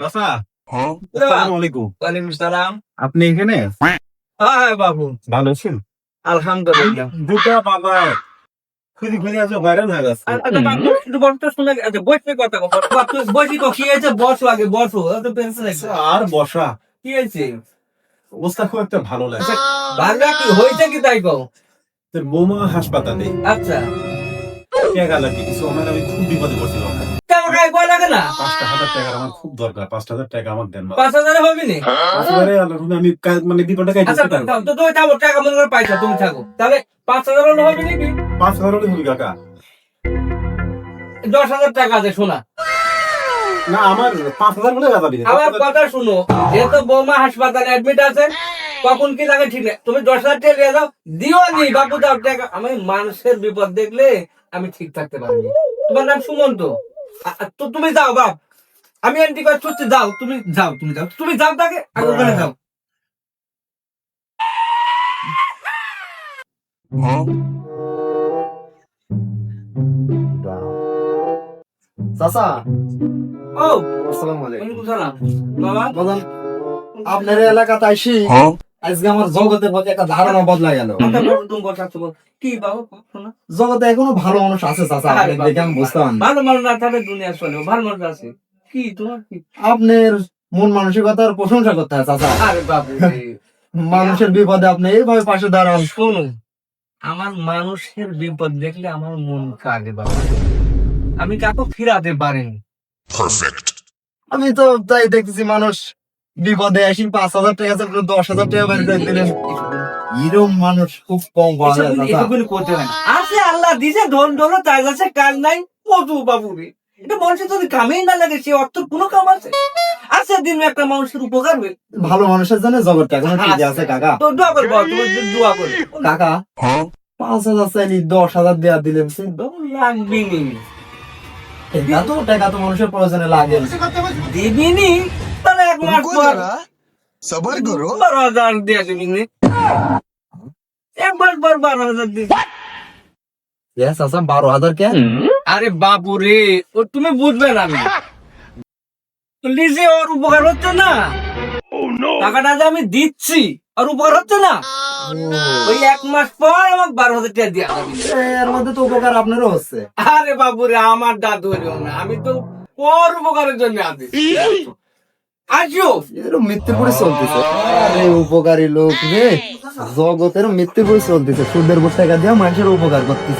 চাচা আসসালামু আলাইকুম ওয়ালাইকুম সালাম। আপনি এখানে? হ্যাঁ বাবু। ভালো আছেন? আলহামদুলিল্লাহ। দুটা বাবা। খুঁজি খুঁজি আছে ভাইরাল হয়ে গেছে। আচ্ছা, বাবু, একটু গল্পটা শুনে আচ্ছা, বসে কথা বসি তো, কি হয়েছে? বসো আগে, বসো। আর বসা। কি হয়েছে? অবস্থা খুব একটা ভালো লাগে ভাগনা কি? হয়েছে কি তাই কও? তোর বৌমা হাসপাতালে। আচ্ছা। লাগে কিছু আমার আমি খুব বিপদে পড়ছিলাম। দরকার পাঁচটা হাজার টাকা আমার দেন পাঁচ হাজারে হবে নি? পাঁচ হাজারে আল্লাহর আমি মানে বিপদটা আচ্ছা, তো- তুমি থাকো, টাকা মনে করে পাইছো, তুমি থাকো। তাহলে পাঁচ হাজার হলে হবে নাকি? পাঁচ হাজার হলে হবি কাকা। দশ হাজার টাকা আছে, শোনা। না আমার পাঁচ হাজার হলে গাদা দিবে। আমার কথা শুনো যেহেতু বৌমা হাসপাতালে অ্যাডমিট আছে কখন কি লাগে ঠিক নেই। তুমি দশ হাজার টাকা দিয়ে দাও দিও নি বাবু দাও টাকা। আমি মানুষের বিপদ দেখলে আমি ঠিক থাকতে পারি তোমার নাম সুমন্ত। তো তুমি যাও বাপ। আমি এন্টি কাজ করতে যাও তুমি যাও তুমি যাও তুমি যাও তাকে আগে ওখানে যাও। চাচা। ও আসসালামু আলাইকুম। সালাম। বাবা। আপনার এলাকাতে আইসি? আজকে আমার জগতের প্রতি একটা ধারণা বদলা গেল। কি বাবা জগতে এখনও ভালো মানুষ আছে চাচা আপনি দেখে আমি বুঝতাম ভালো মানুষ না তাহলে দুনিয়া চলে ভালো মানুষ আছে। কি তোমার আপনার মন মানসিকতার প্রশংসা করতে হয় চাচা। আরে বাবু মানুষের বিপদে আপনি এইভাবে পাশে দাঁড়ান। শোনো আমার মানুষের বিপদ দেখলে আমার মন কাঁদে বাবা আমি কাকু ফিরাতে পারিনি। আমি তো তাই দেখতেছি মানুষ বিপদে আসি পাঁচ হাজার টাকা আছে আপনি দশ হাজার টাকা বাড়িতে দিলেন এরকম মানুষ খুব কম পাওয়া যায় করতে হয় আছে আল্লাহ দিছে ধন ধন তার কাছে কাজ নাই। কত বাবু রে এটা মানুষের যদি কামেই না লাগে সে অর্থ কোনো কাম আছে? আছে দিন একটা মানুষের উপকার হবে ভালো মানুষের জন্য জগৎটা এখন ঠিক আছে কাকা? তো দোয়া করব তুমি দোয়া করব কাকা পাঁচ হাজার চাইলি দশ হাজার দেওয়া দিলেন লাগবি নি। টাকা তো টাকা তো মানুষের প্রয়োজনে লাগে। দিবি তাহলে এক মাস পর সবার করো বারো হাজার দিয়ে দিবি এক মাস পর বারো হাজার দিবি। ইয়েস আচ্ছা বারো হাজার কে? আরে বাপু রে ও তুমি বুঝবে না আমি। লিজে ওর উপকার হচ্ছে না। টাকাটা যে আমি দিচ্ছি আর উপকার হচ্ছে না। ওই এক মাস পর আমাকে বারো হাজার টাকা দিয়ে এর মধ্যে তো উপকার আপনারও হচ্ছে। আরে বাবু রে আমার দাদু না আমি তো ওর উপকারের জন্য আছি এরকম চলতেছে। আরে উপকারী লোক রে। জগতের মৃত্যুপুরে চলতেছে। সুদের উপর টাকা দিয়ে মানুষের উপকার করতেছে।